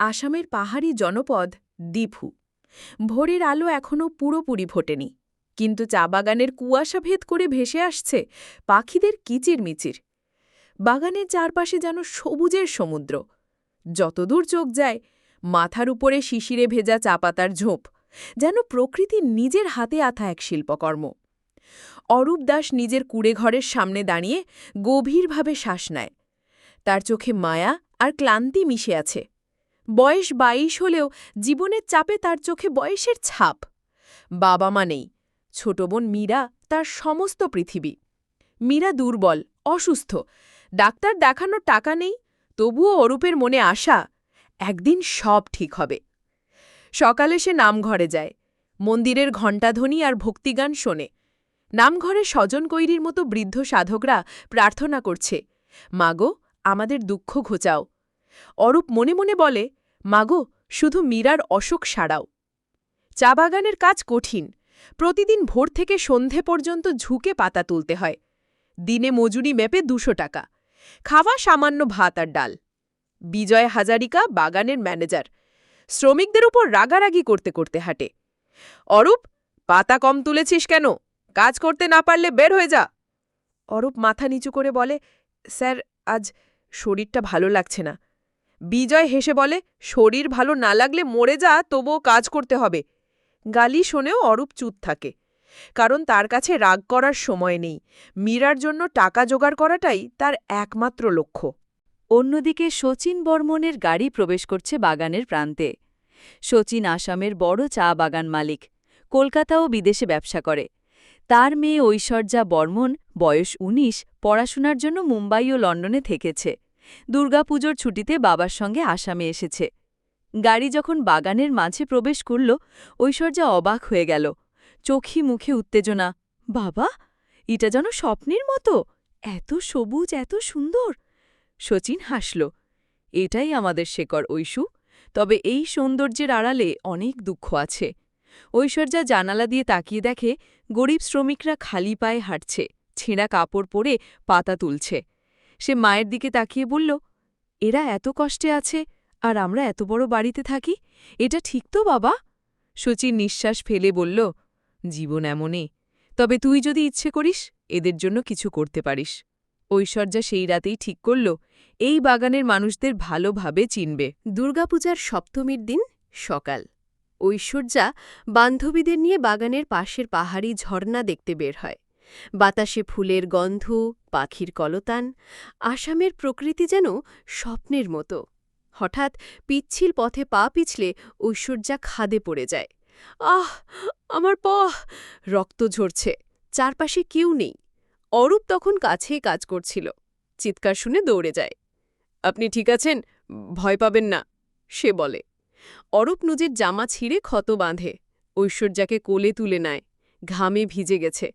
আসামের পাহাড়ি জনপদ দীফু ভোরের আলো এখনও পুরোপুরি ফোটেনি কিন্তু চা বাগানের কুয়াশা ভেদ করে ভেসে আসছে পাখিদের কিচিরমিচির। বাগানের চারপাশে যেন সবুজের সমুদ্র। যতদূর চোখ যায়, মাথার উপরে শিশিরে ভেজা চাপাতার ঝোপ, যেন প্রকৃতি নিজের হাতে আথা এক শিল্পকর্ম। অরূপ দাস নিজের কুড়েঘরের সামনে দাঁড়িয়ে গভীরভাবে শ্বাস নেয়। তার চোখে মায়া আর ক্লান্তি মিশে আছে। বয়স বাইশ হলেও জীবনের চাপে তার চোখে বয়সের ছাপ। বাবা মা নেই, ছোট বোন মীরা তার সমস্ত পৃথিবী। মীরা দুর্বল, অসুস্থ, ডাক্তার দেখানোর টাকা নেই, তবুও অরূপের মনে আশা, একদিন সব ঠিক হবে। সকালে সে নামঘরে যায়, মন্দিরের ঘণ্টাধ্বনি আর ভক্তিগান শোনে। নামঘরে স্বজন কৈরির মতো বৃদ্ধ সাধকরা প্রার্থনা করছে মাগো আমাদের দুঃখ ঘোচাও অরূপ মনে মনে বলে, মাগো, শুধু মীরার অসুখ সারাও। চা বাগানের কাজ কঠিন। প্রতিদিন ভোর থেকে সন্ধে পর্যন্ত ঝুঁকে পাতা তুলতে হয়। দিনে মজুরি মেপে দুশো টাকা। খাওয়া সামান্য ভাত আর ডাল। বিজয় হাজারিকা বাগানের ম্যানেজার। শ্রমিকদের উপর রাগারাগি করতে করতে হাঁটে। অরূপ, পাতা কম তুলেছিস কেন? কাজ করতে না পারলে বের হয়ে যা। অরূপ মাথা নিচু করে বলে, স্যার, আজ শরীরটা ভালো লাগছে না। বিজয় হেসে বলে, শরীর ভালো না লাগলে মরে যা, তবুও কাজ করতে হবে। গালি শোনেও অরূপ চুপ থাকে। কারণ তার কাছে রাগ করার সময় নেই। মীরার জন্য টাকা জোগাড় করাটাই তার একমাত্র লক্ষ্য। অন্যদিকে শচীন বর্মনের গাড়ি প্রবেশ করছে বাগানের প্রান্তে। শচীন আসামের বড় চা বাগান মালিক। কলকাতা ও বিদেশে ব্যবসা করে। তার মেয়ে ঐশ্বর্যা বর্মন বয়স ১৯ পড়াশোনার জন্য মুম্বাই ও লন্ডনে থেকেছে। দুর্গাপুজোর ছুটিতে বাবার সঙ্গে আসামে এসেছে। গাড়ি যখন বাগানের মাঝে প্রবেশ করল, ঐশ্বর্যা অবাক হয়ে গেল। চোখি মুখে উত্তেজনা, বাবা, এটা যেন স্বপ্নের মতো, এত সবুজ, এত সুন্দর! শচীন হাসল, এটাই আমাদের শেকর ঐশু, তবে এই সৌন্দর্যের আড়ালে অনেক দুঃখ আছে। ঐশ্বর্যা জানালা দিয়ে তাকিয়ে দেখে, গরিব শ্রমিকরা খালি পায়ে হাঁটছে, ছেঁড়া কাপড় পরে পাতা তুলছে। সে মায়ের দিকে তাকিয়ে বলল, এরা এত কষ্টে আছে, আর আমরা এত বড় বাড়িতে থাকি, এটা ঠিক তো বাবা? শচীন নিঃশ্বাস ফেলে বলল, জীবন এমনই, তবে তুই যদি ইচ্ছে করিস, এদের জন্য কিছু করতে পারিস। ঐশ্বর্যা সেই রাতেই ঠিক করল, এই বাগানের মানুষদের ভালোভাবে চিনবে। দুর্গাপূজার সপ্তমীর দিন সকাল। ঐশ্বর্যা বান্ধবীদের নিয়ে বাগানের পাশের পাহাড়ি ঝর্ণা দেখতে বের হয়। বাতাসে ফুলের গন্ধ, পাখির কলতান, আসামের প্রকৃতি যেন স্বপ্নের মতো। হঠাৎ পিচ্ছিল পথে পা পিছলে ঐশ্বর্যা খাদে পড়ে যায়। আহ, আমার প রক্ত ঝরছে, চারপাশে কেউ নেই। অরূপ তখন কাছেই কাজ করছিল, চিৎকার শুনে দৌড়ে যায়। আপনি ঠিক আছেন? ভয় পাবেন না, সে বলে। অরূপ নিজের জামা ছিঁড়ে ক্ষত বাঁধে, ঐশ্বর্যাকে কোলে তুলে নেয়, ঘামে ভিজে গেছে।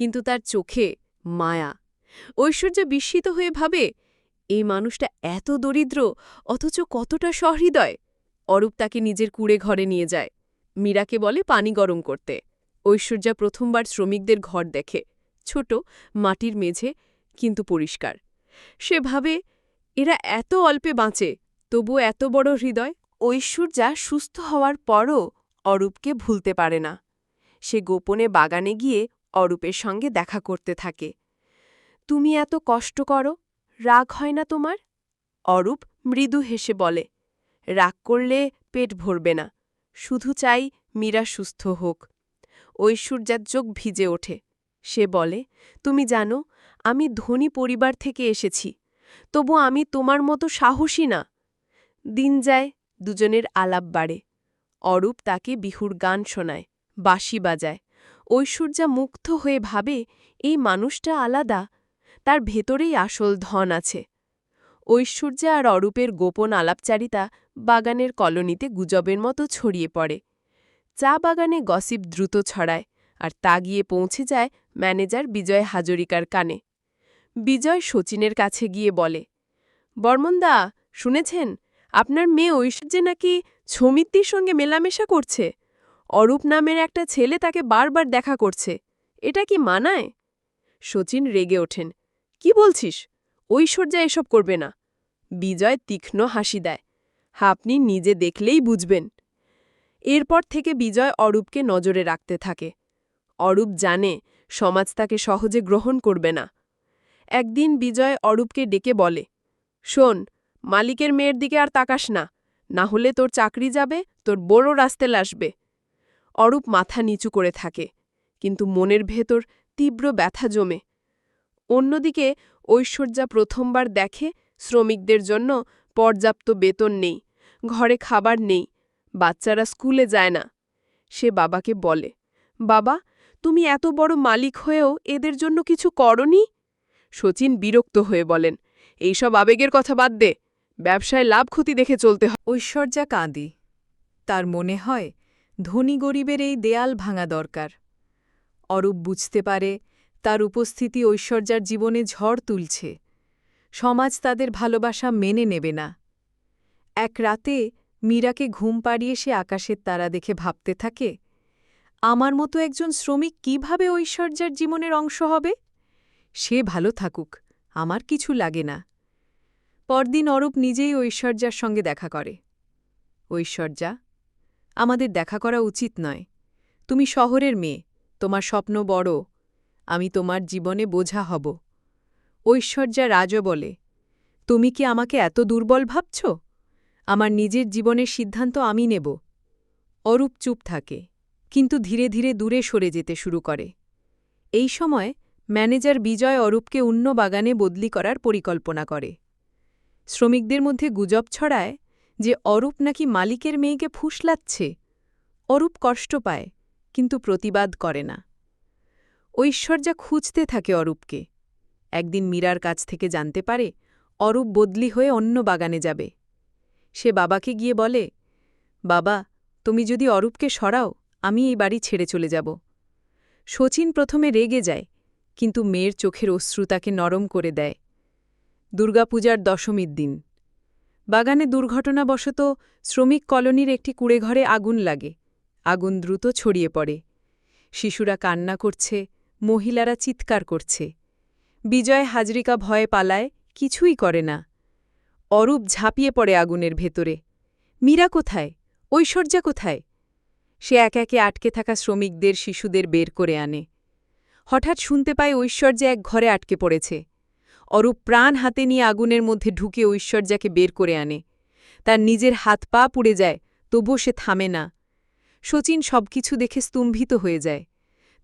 কিন্তু তার চোখে মায়া। ঐশ্বর্যা বিস্মিত হয়ে ভাবে এই মানুষটা এত দরিদ্র, অথচ কতটা সহৃদয়। অরূপ তাকে নিজের কুড়ে ঘরে নিয়ে যায়। মীরাকে বলে পানি গরম করতে। ঐশ্বর্যা প্রথমবার শ্রমিকদের ঘর দেখে। ছোট, মাটির মেঝে, কিন্তু পরিষ্কার। সে ভাবে, এরা এত অল্পে বাঁচে তবু এত বড় হৃদয়। ঐশ্বর্যা সুস্থ হওয়ার পরও অরূপকে ভুলতে পারে না। সে গোপনে বাগানে গিয়ে অরূপের সঙ্গে দেখা করতে থাকে। তুমি এত কষ্ট করো, রাগ হয় না তোমার? অরূপ মৃদু হেসে বলে, রাগ করলে পেট ভরবে না, শুধু চাই মীরা সুস্থ হোক। ঐশ্বর্যার চোখ ভিজে ওঠে। সে বলে, তুমি জানো, আমি ধনী পরিবার থেকে এসেছি, তবু আমি তোমার মতো সাহসী না। দিন যায়, দুজনের আলাপ বাড়ে। অরূপ তাকে বিহুর গান শোনায়, বাঁশি বাজায়। ঐশ্বর্যা মুগ্ধ হয়ে ভাবে, এই মানুষটা আলাদা, তার ভেতরেই আসল ধন আছে। ঐশ্বর্যা আর অরূপের গোপন আলাপচারিতা বাগানের কলোনিতে গুজবের মতো ছড়িয়ে পড়ে। চা বাগানে গসিপ দ্রুত ছড়ায় আর তা গিয়ে পৌঁছে যায় ম্যানেজার বিজয় হাজরিকার কানে। বিজয় শচীনের কাছে গিয়ে বলে, বর্মনদা, শুনেছেন? আপনার মেয়ে ঐশ্বর্যে নাকি ছমিত্তির সঙ্গে মেলামেশা করছে? অরূপ নামের একটা ছেলে তাকে বারবার দেখা করছে। এটা কি মানায়? শচীন রেগে ওঠেন। কি বলছিস? ঐশ্বর্যা এসব করবে না। বিজয় তীক্ষ্ণ হাসি দেয়। আপনি নিজে দেখলেই বুঝবেন। এরপর থেকে বিজয় অরূপকে নজরে রাখতে থাকে। অরূপ জানে সমাজ তাকে সহজে গ্রহণ করবে না। একদিন বিজয় অরূপকে ডেকে বলে, শোন, মালিকের মেয়ের দিকে আর তাকাস না। না হলে তোর চাকরি যাবে, তোর বড় রাস্তেল আসবে অরূপ মাথা নিচু করে থাকে, কিন্তু মনের ভেতর তীব্র ব্যথা জমে। অন্যদিকে ঐশ্বর্যা প্রথমবার দেখে শ্রমিকদের জন্য পর্যাপ্ত বেতন নেই, ঘরে খাবার নেই, বাচ্চারা স্কুলে যায় না। সে বাবাকে বলে, বাবা, তুমি এত বড় মালিক হয়েও এদের জন্য কিছু করনি? শচীন বিরক্ত হয়ে বলেন, এইসব আবেগের কথা বাদ দে, ব্যবসায় লাভ ক্ষতি দেখে চলতে হয় ঐশ্বর্যা কাঁদি। তার মনে হয় ধনী গরিবের এই দেয়াল ভাঙা দরকার। অরূপ বুঝতে পারে তার উপস্থিতি ঐশ্বর্যার জীবনে ঝড় তুলছে। সমাজ তাদের ভালোবাসা মেনে নেবে না। এক রাতে মীরাকে ঘুম পাড়িয়ে সে আকাশের তারা দেখে ভাবতে থাকে, আমার মতো একজন শ্রমিক কীভাবে ঐশ্বর্যার জীবনের অংশ হবে? সে ভালো থাকুক, আমার কিছু লাগে না। পরদিন অরূপ নিজেই ঐশ্বর্যার সঙ্গে দেখা করে। ঐশ্বর্যা আমাদের দেখা করা উচিত নয়। তুমি শহরের মেয়ে, তোমার স্বপ্ন বড়, আমি তোমার জীবনে বোঝা হব। ঐশ্বর্যা রাজও বলে, তুমি কি আমাকে এত দুর্বল ভাবছ? আমার নিজের জীবনের সিদ্ধান্ত আমি নেব। অরূপ চুপ থাকে, কিন্তু ধীরে ধীরে দূরে সরে যেতে শুরু করে। এই সময় ম্যানেজার বিজয় অরূপকে অন্য বাগানে বদলি করার পরিকল্পনা করে। শ্রমিকদের মধ্যে গুজব ছড়ায় যে অরূপ নাকি মালিকের মেয়েকে ফুসলাচ্ছে। অরূপ কষ্ট পায়, কিন্তু প্রতিবাদ করে না। ঐশ্বর্যা খুঁজতে থাকে অরূপকে। একদিন মীরার কাছ থেকে জানতে পারে, অরূপ বদলি হয়ে অন্য বাগানে যাবে। সে বাবাকে গিয়ে বলে, বাবা, তুমি যদি অরূপকে সরাও, আমি এই বাড়ি ছেড়ে চলে যাব। শচীন প্রথমে রেগে যায়, কিন্তু মেয়ের চোখের অশ্রু তাকে নরম করে দেয়। দুর্গাপূজার দশমীর দিন। বাগানে দুর্ঘটনাবশত শ্রমিক কলোনির একটি কুড়েঘরে আগুন লাগে, আগুন দ্রুত ছড়িয়ে পড়ে। শিশুরা কান্না করছে, মহিলারা চিৎকার করছে। বিজয় হাজরিকা ভয়ে পালায়, কিছুই করে না। অরূপ ঝাঁপিয়ে পড়ে আগুনের ভেতরে। মীরা কোথায়? ঐশ্বর্যা কোথায়? সে এক একে আটকে থাকা শ্রমিকদের, শিশুদের বের করে আনে। হঠাৎ শুনতে পায় ঐশ্বর্যা এক ঘরে আটকে পড়েছে। অরূপ প্রাণ হাতে নিয়ে আগুনের মধ্যে ঢুকে ঐশ্বর্যাকে বের করে আনে। তার নিজের হাত পা পুড়ে যায়, তবুও সে থামে না। শচীন সবকিছু দেখে স্তম্ভিত হয়ে যায়।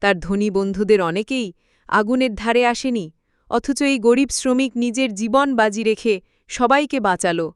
তার ধনী বন্ধুদের অনেকেই আগুনের ধারে আসেনি, অথচ এই গরিব শ্রমিক নিজের জীবন বাজি রেখে সবাইকে বাঁচালো।